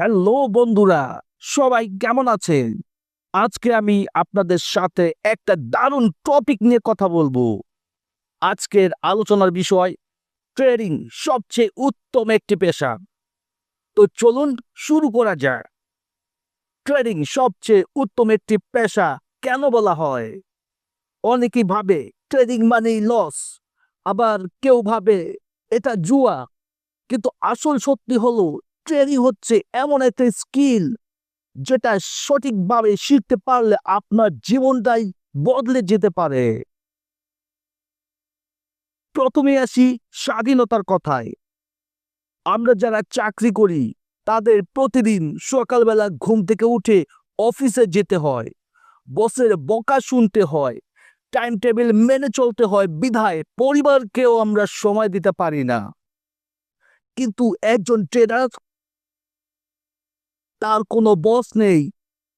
Hello বন্ধুরা, সবাই কেমন আছেন? আজকে আমি আপনাদের সাথে একটা দারুণ টপিক নিয়ে কথা বলব। আজকের আলোচনার বিষয় ট্রেডিং সবচেয়ে উত্তম একটি পেশা। তো চলুন শুরু করা যাক। ট্রেডিং সবচেয়ে উত্তম একটি পেশা কেন বলা হয়? অনেকেই ভাবে ট্রেডিং মানেই লস আবার কেউ ভাবে এটা জুয়া। কিন্তু আসল সত্যি হলো ট্রেনিং হচ্ছে এমন একটা স্কিল যেটা সঠিকভাবে শিখতে পারলে আপনার জীবনটাই বদলে যেতে পারে। প্রথমে আসি স্বাধীনতার কথায়। আমরা যারা চাকরি করি, তাদের প্রতিদিন সকালবেলা ঘুম থেকে উঠে অফিসে যেতে হয়, বসের বকা শুনতে হয় টাইম টেবিল মেনে চলতে হয়, বিধায় পরিবারকেও আমরা সময় দিতে পারি না। কিন্তু একজন ট্রেডার তার কোনো বস নেই,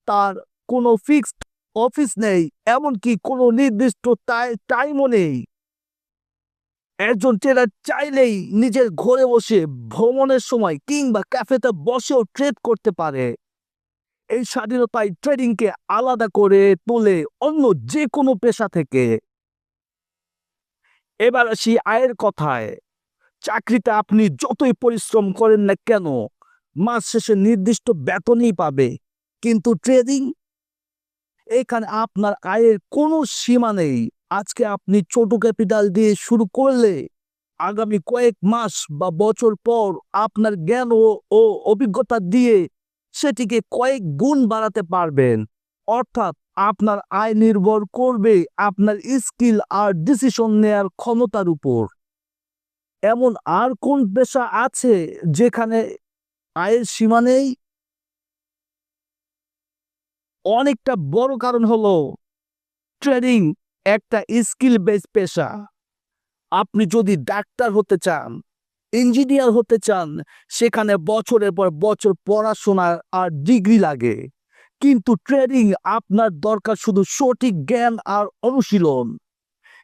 তার কোনো ফিক্সড অফিস নেই, এমনকি কোনো নির্দিষ্ট টাইমও নেই। একজন ট্রেডার চাইলেই নিজের ঘরে বসে ভ্রমণের সময় কিংবা ক্যাফেতে বসেও ট্রেড করতে পারে। এই স্বাধীনতায় ট্রেডিংকে আলাদা করে তোলে অন্য যে কোনো পেশা থেকে। এবার আসি আয়ের কথায়। চাকরিতে আপনি যতই পরিশ্রম করেন না কেন মাস শেষে নির্দিষ্ট বেতনই পাবে। কিন্তু ট্রেডিং এখানে আপনার আয়ের কোনো সীমা নেই। আজকে আপনি ছোট ক্যাপিটাল দিয়ে শুরু করলে আগামী কয়েক মাস বা বছর পর আপনার জ্ঞান ও অভিজ্ঞতা দিয়ে সেটিকে কয়েক গুণ বাড়াতে পারবেন। অর্থাৎ আপনার আয় নির্ভর করবে আপনার স্কিল আর ডিসিশন নেয়ার ক্ষমতার উপর। এমন আর কোন পেশা আছে যেখানে আয়ের সীমা নেই। অনেকটা বড় কারণ হলো ট্রেডিং একটা স্কিল বেস পেশা। আপনি যদি ডাক্তার হতে চান, ইঞ্জিনিয়ার হতে চান, সেখানে বছরের পর বছর পড়াশোনা আর ডিগ্রি লাগে। কিন্তু ট্রেডিং আপনার দরকার শুধু সঠিক জ্ঞান আর অনুশীলন।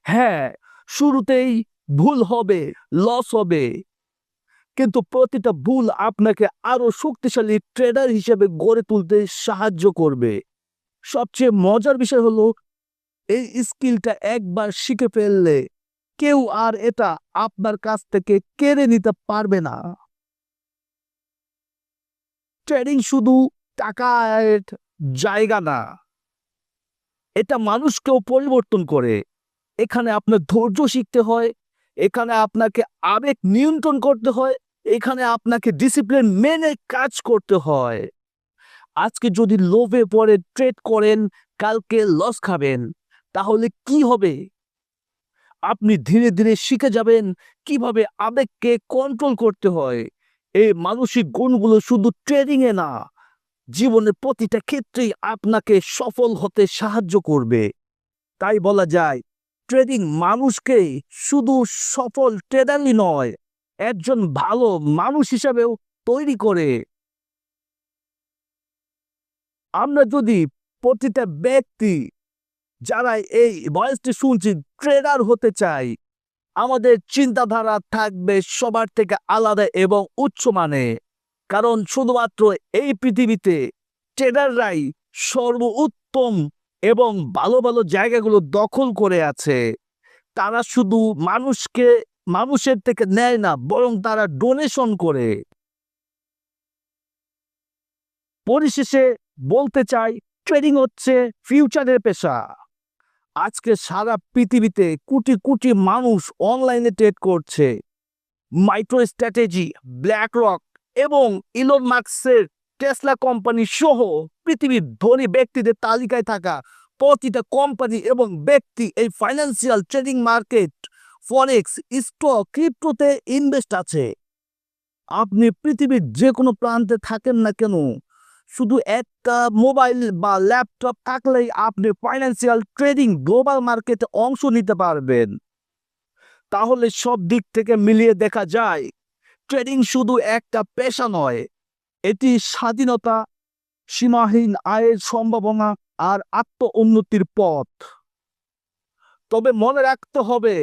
হ্যাঁ শুরুতেই ভুল হবে, লস হবে। কিন্তু প্রতিটা ভুল আপনাকে আরও শক্তিশালী ট্রেডার হিসেবে গড়ে তুলতে সাহায্য করবে। সবচেয়ে মজার বিষয় হলো, এই স্কিলটা একবার শিখে ফেললে কেউ আর এটা আপনার কাছ থেকে কেড়ে নিতে পারবে না। ট্রেডিং শুধু টাকা জায়গা না, এটা মানুষকেও পরিবর্তন করে। এখানে আপনার ধৈর্য শিখতে হয়, এখানে আপনাকে আবেগ নিয়ন্ত্রণ করতে হয় এখানে আপনাকে ডিসিপ্লিন মেনে কাজ করতে হয়। আজকে যদি লোভে পরে ট্রেড করেন, কালকে লস খাবেন, তাহলে কি হবে? আপনি ধীরে ধীরে শিখে যাবেন কীভাবে আবেগকে কন্ট্রোল করতে হয়। এই মানসিক গুণগুলো শুধু ট্রেডিং এ না, জীবনের প্রতিটা ক্ষেত্রেই আপনাকে সফল হতে সাহায্য করবে। তাই বলা যায় ট্রেডিং মানুষকে শুধু সফল ট্রেডারই নয় একজন ভালো মানুষ হিসাবেও তৈরি করে। আমরা যদি প্রতিটা ব্যক্তি যারা এই বয়সটি শুনছি ট্রেডার হতে চাই, আমাদের চিন্তাধারা থাকবে সবার থেকে আলাদা এবং উচ্চ মানে। কারণ শুধুমাত্র এই পৃথিবীতে ট্রেডাররাই সর্বোত্তম এবং ভালো ভালো জায়গাগুলো দখল করে আছে। তারা শুধু মানুষকে মানুষের থেকে নেয় না, বরং তারা ডোনেশন করে। পরিশেষে বলতে চাই ট্রেডিং হচ্ছে ফিউচারের পেশা। আজকে সারা পৃথিবীতে কোটি কোটি মানুষ অনলাইনে ট্রেড করছে। মাইক্রো স্ট্র্যাটেজি ব্ল্যাক রক এবং ইলন মার্কসের টেসলা কোম্পানি সহ পৃথিবীর ধনী ব্যক্তিদের তালিকায় থাকা প্রতিটা কোম্পানি এবং ব্যক্তি এই financial trading market forex stock ক্রিপ্টোতে invest আছে। আপনি পৃথিবীর যে কোনো প্রান্তে থাকেন না কেন, শুধু একটা মোবাইল বা ল্যাপটপ থাকলেই আপনি ফাইন্যান্সিয়াল ট্রেডিং গ্লোবাল মার্কেটে অংশ নিতে পারবেন। তাহলে সব দিক থেকে মিলিয়ে দেখা যায় ট্রেডিং শুধু একটা পেশা নয়, এটি স্বাধীনতা, সীমাহীন আয়ের সম্ভাবনা আর আত্ম উন্নতির পথ। তবে মনে রাখতে হবে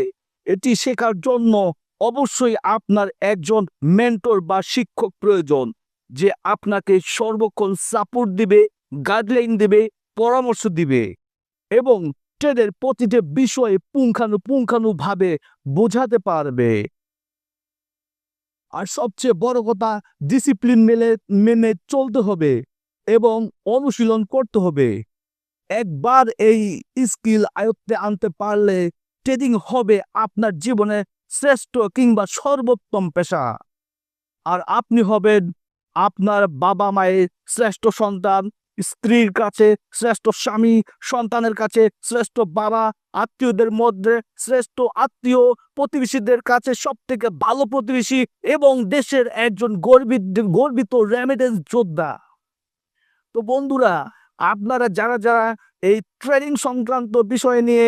এটি শেখার জন্য অবশ্যই আপনার একজন মেন্টর বা শিক্ষক প্রয়োজন, যে আপনাকে সর্বক্ষণ সাপোর্ট দিবে গাইডলাইন দিবে, পরামর্শ দিবে এবং ট্রেডের প্রতিটি বিষয়ে পুঙ্খানুপুঙ্খানুভাবে বোঝাতে পারবে। আর সবচেয়ে বড় কথা ডিসিপ্লিন মেনে মেনে চলতে হবে এবং অনুশীলন করতে হবে। একবার এই স্কিল আয়ত্তে আনতে পারলে ট্রেডিং হবে আপনার জীবনে শ্রেষ্ঠ কিংবা সর্বোত্তম পেশা। আর আপনি হবেন আপনার বাবা মায়ের শ্রেষ্ঠ সন্তান, স্ত্রীর কাছে শ্রেষ্ঠ স্বামী, সন্তানের কাছে শ্রেষ্ঠ বাবা, আত্মীয়দের মধ্যে শ্রেষ্ঠ আত্মীয়, প্রতিবেশীদের কাছে সব থেকে ভালো প্রতিবেশী এবং দেশের একজন গর্বিত গর্বিত রেমিডেন্স যোদ্ধা। তো বন্ধুরা, আপনারা যারা যারা এই ট্রেনিং সংক্রান্ত বিষয় নিয়ে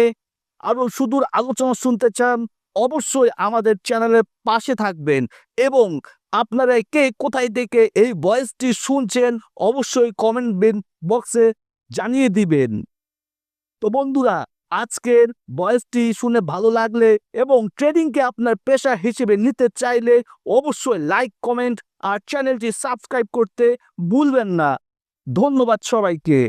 আরও সুদূর আলোচনা শুনতে চান, অবশ্যই আমাদের চ্যানেলের পাশে থাকবেন এবং আপনারা কে কোথায় থেকে এই ভয়েসটি শুনছেন অবশ্যই কমেন্ট বক্সে জানিয়ে দিবেন। তো বন্ধুরা, আজকের ভয়েসটি শুনে ভালো লাগলে এবং ট্রেডিংকে আপনার পেশা হিসেবে নিতে চাইলে অবশ্যই লাইক কমেন্ট আর চ্যানেলটি সাবস্ক্রাইব করতে ভুলবেন না। ধন্যবাদ সবাইকে।